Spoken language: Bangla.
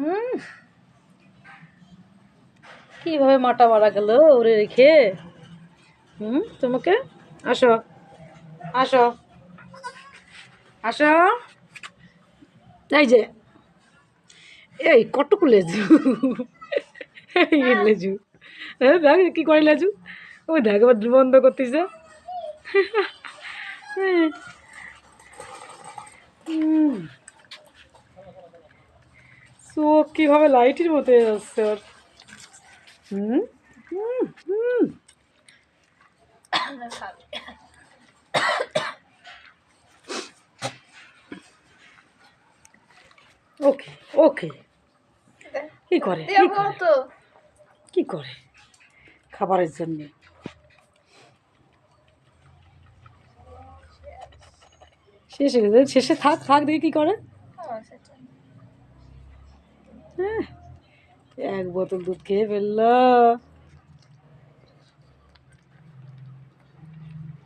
হুম কীভাবে মাটা মারা গেল ওরে রেখে? হুম, তোমাকে? আসো। আসো। আসো। এই যে। এই কটুকু লেজু? লেজু। হ্যাঁ দেখ কী করে লেজু? ওই দেখ, এবার বন্ধ করতেছে হুম চোখ কীভাবে লাইটের মতো যাচ্ছে ওর হুম হুম ওকে ওকে কি করে? কি করে? তো। কি করে? খাবারের জন্যে। শেষে গেছে। শেষে থাক থাক দেখি কি করে। হ্যাঁ এক বোতল দুধ খেয়ে ফেললো